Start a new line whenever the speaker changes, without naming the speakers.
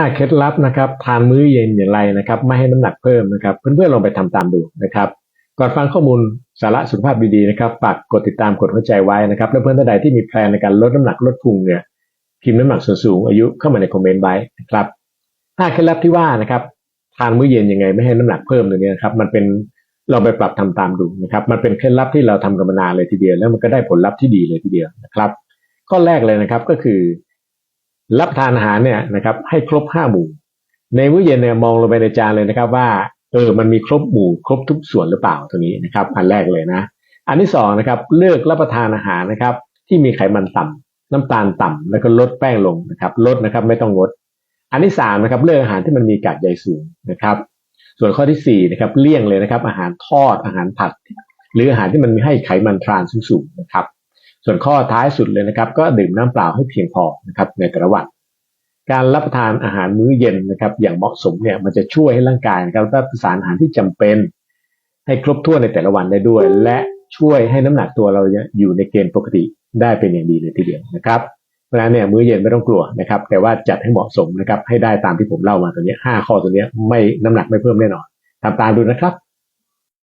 ห้าเคล็ดลับนะครับทานมื้อเย็นอย่างไรนะครับ ไม่ให้น้ำหนักเพิ่มนะครับ เพื่อนๆลองไปทำตามดูนะครับ ก่อนฟังข้อมูลสาระสุขภาพดีๆนะครับฝากกดติดตามกดหัวใจไว้นะครับและเพื่อนท่านใดที่มีแพลนในการลดน้ำหนักลดพุงเนี่ยพิมพ์น้ำหนักส่วนสูงอายุเข้ามาในคอมเมนต์ไว้นะครับห้าเคล็ดลับที่ว่านะครับทานมื้อเย็นยังไงไม่ให้น้ำหนักเพิ่มเนี่นะครับมันเป็นเราไปปรับทำตามดูนะครับ มันเป็นเคล็ดลับที่เราทำกันมานานเลยทีเดียว แล้วมันก็ได้ผลลัพธ์ที่ดีเลยทีเดียวนะครับ ข้อแรกเลยนะครับก็คือ รับประทานอาหารเนี่ยนะครับให้ครบห้าหมู่ ในมื้อเย็นเนี่ยมองลงไปในจานเลยนะครับ ว่าเออมันมีครบหมู่ครบทุกส่วนหรือเปล่าตัวนี้นะครับ อันแรกเลยนะ อันที่สองนะครับเลือกรับประทานอาหารนะครับ ที่มีไขมันต่ำน้ำตาลต่ำแล้วก็ลดแป้งลงนะครับลดนะครับไม่ต้องงด อันที่สามนะครับเลือกอาหารที่มันมีกากใยสูงนะครับ ส่วนข้อที่สี่นะครับเลี่ยงเลยนะครับ อาหารทอดอาหารผัด หรืออาหารที่มันมีให้ไขมันทรานสูงๆนะครับ ส่วนข้อท้ายสุดเลยนะครับ ก็ดื่มน้ำเปล่าให้เพียงพอนะครับในแต่ละวันการรับประทานอาหารมื้อเย็นนะครับอย่างเหมาะสมเนี่ยมันจะช่วยให้ร่างกายนะครับรับสารอาหารที่จำเป็น ให้ครบถ้วนในแต่ละวันได้ด้วย และช่วยให้น้ำหนักตัวเราอยู่ในเกณฑ์ปกติได้เป็นอย่างดีเลยทีเดียวนะครับเพราะฉะนั้นเนี่ยมื้อเย็นไม่ต้องกลัวนะครับ แต่ว่าจัดให้เหมาะสมนะครับให้ได้ตามที่ผมเล่ามาตัวเนี้ยห้าข้อตัวเนี้ยไม่น้ำหนักไม่เพิ่มแน่นอนทำตามดูนะครับ